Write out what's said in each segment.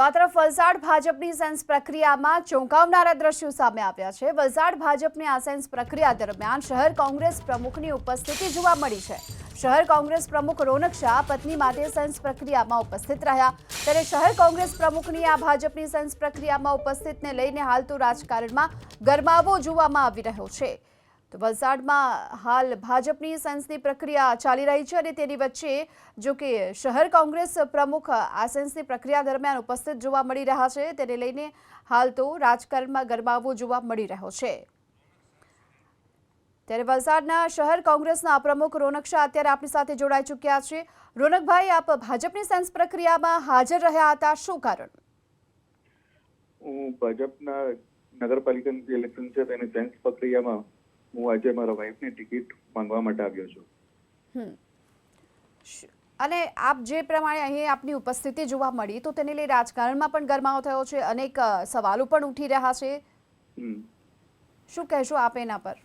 તો આ તરફ વલસાડ ભાજપની સેન્સ પ્રક્રિયામાં ચોંકાવનારા દ્રશ્યો સામે આવ્યા છે. વલસાડ ભાજપની આ સેન્સ પ્રક્રિયા દરમિયાન શહેર કોંગ્રેસ પ્રમુખની ઉપસ્થિતિ જોવા મળી છે. શહેર કોંગ્રેસ પ્રમુખ રોનક શાહ પત્ની માટે સેન્સ પ્રક્રિયામાં ઉપસ્થિત રહ્યા. ત્યારે શહેર કોંગ્રેસ પ્રમુખની આ ભાજપની સેન્સ પ્રક્રિયામાં ઉપસ્થિતને લઈને હાલ તો રાજકારણમાં ગરમાવો જોવામાં આવી રહ્યો છે. તો વલસાડમાં હાલ ભાજપની સેન્સની પ્રક્રિયા ચાલી રહી છે અને તેની વચ્ચે જો કે શહેર કોંગ્રેસ પ્રમુખ આ સેન્સની પ્રક્રિયા દરમિયાન ઉપસ્થિત જોવા મળી રહ્યા છે. તેને લઈને હાલ તો રાજકારણમાં ગરમાવો જોવા મળી રહ્યો છે. ત્યારે વલસાડના શહેર કોંગ્રેસના પ્રમુખ રોનક શાહ અત્યારે આપણી સાથે જોડાઈ ચૂક્યા છે. રોનકભાઈ, આપ ભાજપની સેન્સ પ્રક્રિયામાં હાજર રહ્યા હતા. શું કારણ? હું ભાજપના નગરપાલિકાની જે ઇલેક્શન છે તેની સેન્સ પ્રક્રિયામાં હું આજે મારા વાઇફની ટિકિટ માંગવા માટે આવ્યો છું. અને આપ જે પ્રમાણે અહીં આપની ઉપસ્થિતિ જોવા મળી તો તેને લઈ રાજકારણમાં પણ ગરમાવો થયો છે અનેક સવાલો પણ ઉઠી રહ્યા છે. શું કહેશો આપ એના પર?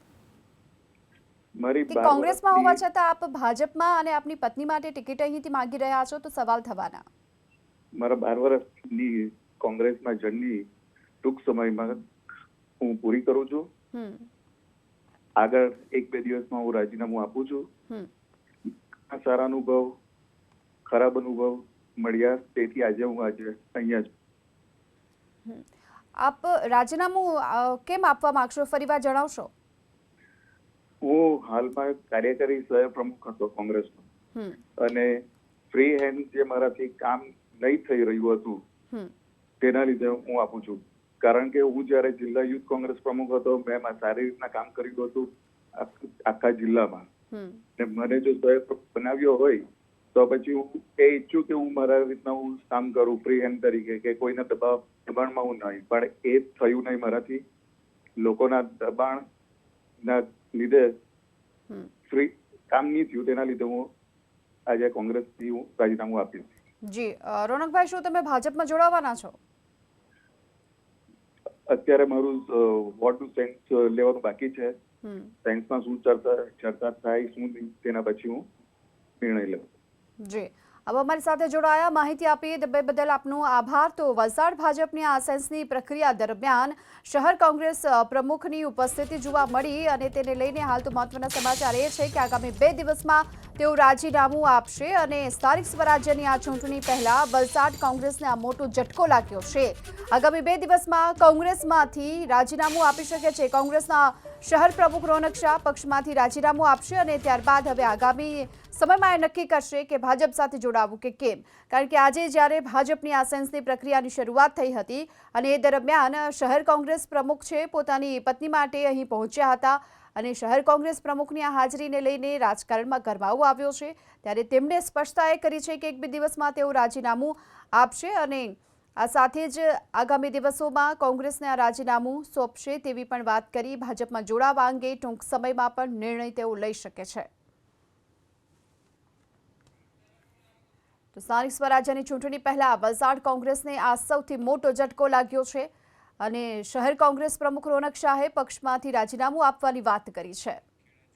મારી કોંગ્રેસમાં હોવા છતાં આપ ભાજપમાં અને આપની પત્ની માટે ટિકિટ અહીંથી માંગી રહ્યા છો તો સવાલ થવાના. મારા બાર વર્ષની કોંગ્રેસમાં જર્ની ટૂંક સમયમાં હું પૂરી કરું છું. આગળ એક બે દિવસમાં હું રાજીનામું આપું છું. સારા અનુભવ ખરાબ અનુભવ મળ્યા. તેથી આજે હું આજે અહીંયા છું આપ રાજીનામું કેમ આપવા માંગશો? ફરીવાર જણાવશો? હું હાલમાં કાર્યકારી સહ પ્રમુખ હતો કોંગ્રેસનો. અને ફ્રી હેન્ડ જે મારાથી કામ નહીં થઈ રહ્યું હતું તેના લીધે હું આપું છું. કારણ કે હું જ્યારે જિલ્લા યુથ કોંગ્રેસ પ્રમુખ હતો મેં સારી રીતના કામ કર્યું હતું આખા જિલ્લામાં. ને મને જો બનાવ્યો હોય તો પછી હું એ ઈચ્છું કે હું મારા રીતના હું કામ કરું ફ્રી હેન્ડ તરીકે કે કોઈના દબાવ દબાણમાં હું નહીં. પણ એ થયું નહીં મારાથી. લોકોના દબાણના લીધે ફ્રી કામ નહીં થયું. તેના લીધે હું આજે કોંગ્રેસથી હું રાજીનામું આપીશ જી રોનકભાઈ શું તમે ભાજપમાં જોડાવાના છો? અત્યારે મારું વોર્ડનું સેન્સ લેવાનું બાકી છે. સેન્સમાં શું ચર્ચા ચર્ચા થાય શું તેના પછી હું નિર્ણય લઉં. જી. હવે અમારી સાથે જોડાયા માહિતી આપી તે બદલ આપનો આભાર તો વલસાડ ભાજપની આ સેન્સની પ્રક્રિયા દરમિયાન શહેર કોંગ્રેસ પ્રમુખની ઉપસ્થિતિ જોવા મળી અને તેને લઈને હાલ તો મહત્વના સમાચાર એ છે કે આગામી બે દિવસમાં તેઓ રાજીનામું આપશે અને સ્થાનિક સ્વરાજ્યની આ ચૂંટણી પહેલા વલસાડ કોંગ્રેસને આ મોટો ઝટકો લાગ્યો છે આગામી બે દિવસમાં કોંગ્રેસમાંથી રાજીનામું આપી શકે છે કોંગ્રેસના શહેર પ્રમુખ રોનક શાહ પક્ષમાંથી રાજીનામું આપશે અને ત્યારબાદ હવે આગામી સમયમાં એ નક્કી કરશે કે ભાજપ સાથે જોડાવું કે કેમ. કારણ કે આજે જ્યારે ભાજપની આ સેન્સની પ્રક્રિયાની શરૂઆત થઈ હતી અને એ દરમિયાન શહેર કોંગ્રેસ પ્રમુખ છે પોતાની પત્ની માટે અહીં પહોંચ્યા હતા અને શહેર કોંગ્રેસ પ્રમુખની આ હાજરીને લઈને રાજકારણમાં ગરમાવો આવ્યો છે. ત્યારે તેમણે સ્પષ્ટતા એ કરી છે કે એક બે દિવસમાં તેઓ રાજીનામું આપશે અને આ સાથે જ આગામી દિવસોમાં કોંગ્રેસને આ રાજીનામું સોંપશે તેવી પણ વાત કરી ભાજપમાં જોડાવા અંગે ટૂંક સમયમાં પણ નિર્ણય તેઓ લઈ શકે છે. તો સ્થાનિક સ્વરાજ્યની ચૂંટણી પહેલા વલસાડ કોંગ્રેસને આ સૌથી મોટો ઝટકો લાગ્યો છે અને શહેર કોંગ્રેસ પ્રમુખ રોનક શાહે પક્ષમાંથી રાજીનામું આપવાની વાત કરી છે.